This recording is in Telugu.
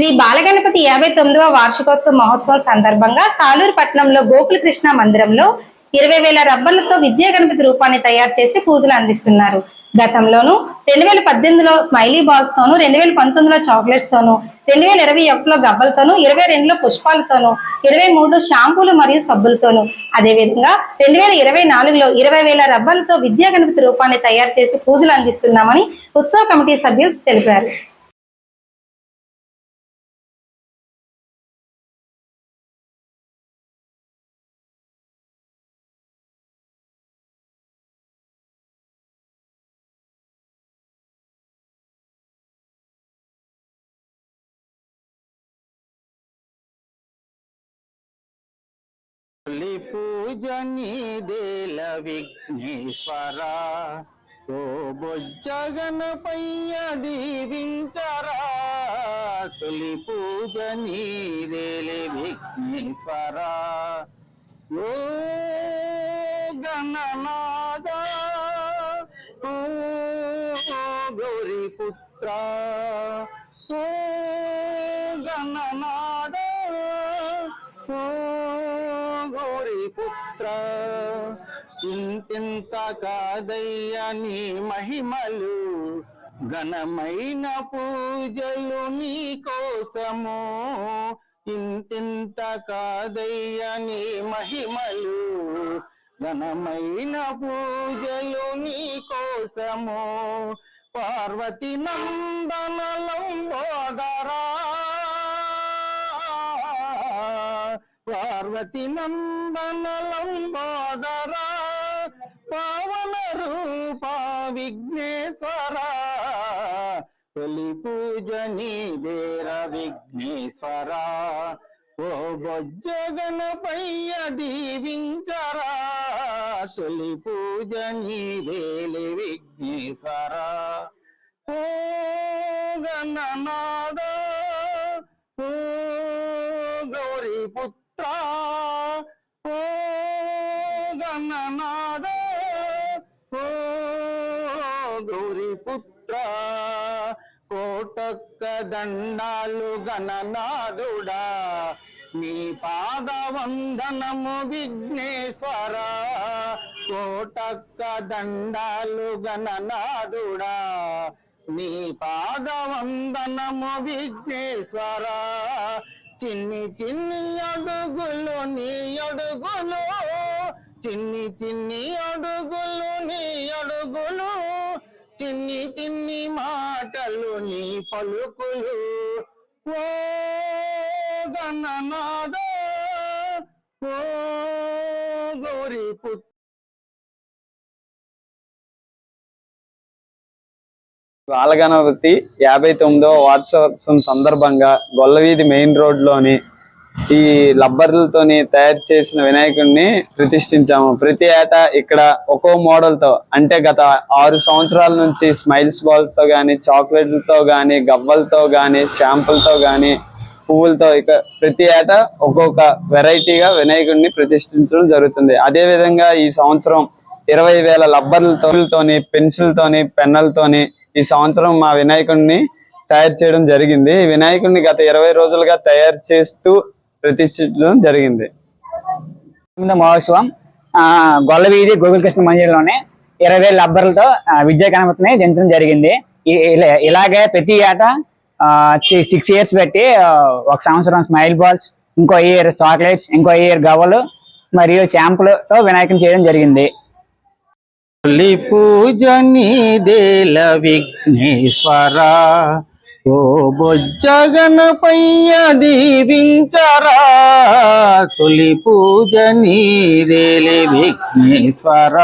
శ్రీ బాలగణపతి యాభై తొమ్మిదవ వార్షికోత్సవ మహోత్సవం సందర్భంగా సాలూరు పట్టణంలో గోకుల కృష్ణ మందిరంలో ఇరవై వేల రబ్బర్లతో విద్యా గణపతి రూపాన్ని తయారు చేసి పూజలు అందిస్తున్నారు. గతంలోను రెండు వేల పద్దెనిమిదిలో స్మైలీ బాల్స్ తోను రెండు వేల పంతొమ్మిదిలో చాక్లెట్స్ తోను రెండు వేల ఇరవై ఒకటిలో గబ్బలతోను ఇరవై రెండులో పుష్పాలతోను ఇరవై మూడులో షాంపూలు మరియు సబ్బులతోను. అదేవిధంగా రెండు వేల ఇరవై నాలుగులో ఇరవై వేల రబ్బర్లతో విద్యా గణపతి రూపాన్ని తయారు చేసి పూజలు అందిస్తున్నామని ఉత్సవ కమిటీ సభ్యులు తెలిపారు. తొలి పూజ నీదేల విఘ్నేశ్వర. ఓ బొజ్జగనపయ్య దీవించరా. తొలి పూజ నీదేలే విఘ్నేశ్వర. ఓ గణనాద ఓ గౌరీపుత్ర. ఓ గణనాద ఓ పుత్ర. ఇంతింత కాదయ్య నీ మహిమలు ఘనమైన పూజలు నీ కోసము. ఇంతింత కాదయ్య నీ మహిమలు ఘనమైన పూజలు నీ కోసము. పార్వతి నందనలంబోదరా పార్వతి నందనలంబోదరా పవన రూప విఘ్నేశ్వర. తొలి పూజ నీదేర విఘ్నేశ్వర. ఓ బొజ్జగనపయ్య దీవించరా. తొలి పూజ నీదేలి విఘ్నేశ్వర. ఓ గణనాద గౌరీ పుత్ర పుత్ర. ఓ గణనాద ఓ గౌరీ పుత్ర. కోటొక్క దండాలు గణనాదుడా నీ పాద వందనము విఘ్నేశ్వర. కోటక్క దండాలు గణనాదుడా నీ పాద వందనము విఘ్నేశ్వర. చిన్ని చిన్ని అడుగులు నీ అడుగులు. చిన్ని చిన్ని అడుగులు నీ అడుగులు. చిన్ని చిన్ని మాటలు నీ పలుకులు. ఓ గణనాద ఓ గౌరీ బాలగణపతి యాభై తొమ్మిదో వార్షోత్సవం సందర్భంగా గొల్లవీధి మెయిన్ రోడ్లోని ఈ లబ్బర్లతోని తయారు చేసిన వినాయకుడిని ప్రతిష్ఠించాము. ప్రతి ఏటా ఇక్కడ ఒక్కో మోడల్తో అంటే గత ఆరు సంవత్సరాల నుంచి స్మైల్స్ బాల్తో చాక్లెట్లతో కానీ గవ్వలతో కానీ షాంపుల్తో కానీ పువ్వులతో ఇక ప్రతి ఏటా ఒక్కొక్క వెరైటీగా వినాయకుడిని ప్రతిష్ఠించడం జరుగుతుంది. అదే విధంగా ఈ సంవత్సరం ఇరవై వేల లబ్బర్లతోని పెన్సిల్తోని పెన్నులతోని ఈ సంవత్సరం మా వినాయకుడిని తయారు చేయడం జరిగింది. ఈ వినాయకుడిని గత ఇరవై రోజులుగా తయారు చేస్తూ ప్రతిష్ఠించడం జరిగింది. మహోత్సవం గొల్లవీధి గోగుల కృష్ణ మందిరంలోనే ఇరవై వేల లబ్బర్లతో విద్యా గణపతిని దించడం జరిగింది. ఇలా- ఇలాగే ప్రతి ఏట సిక్స్ ఇయర్స్ పెట్టి ఒక సంవత్సరం స్మైల్ బాల్స్ ఇంకో ఇయర్ చాక్లెట్స్ ఇంకో ఇయర్ గవ్వలు మరియు షాంపులతో వినాయకుని చేయడం జరిగింది. తొలి పూజ నీదేల విఘ్నేశ్వర ఓ బొజ్జగణపయ్య దీవించరా తొలి పూజ నీదేలి విఘ్నేశ్వర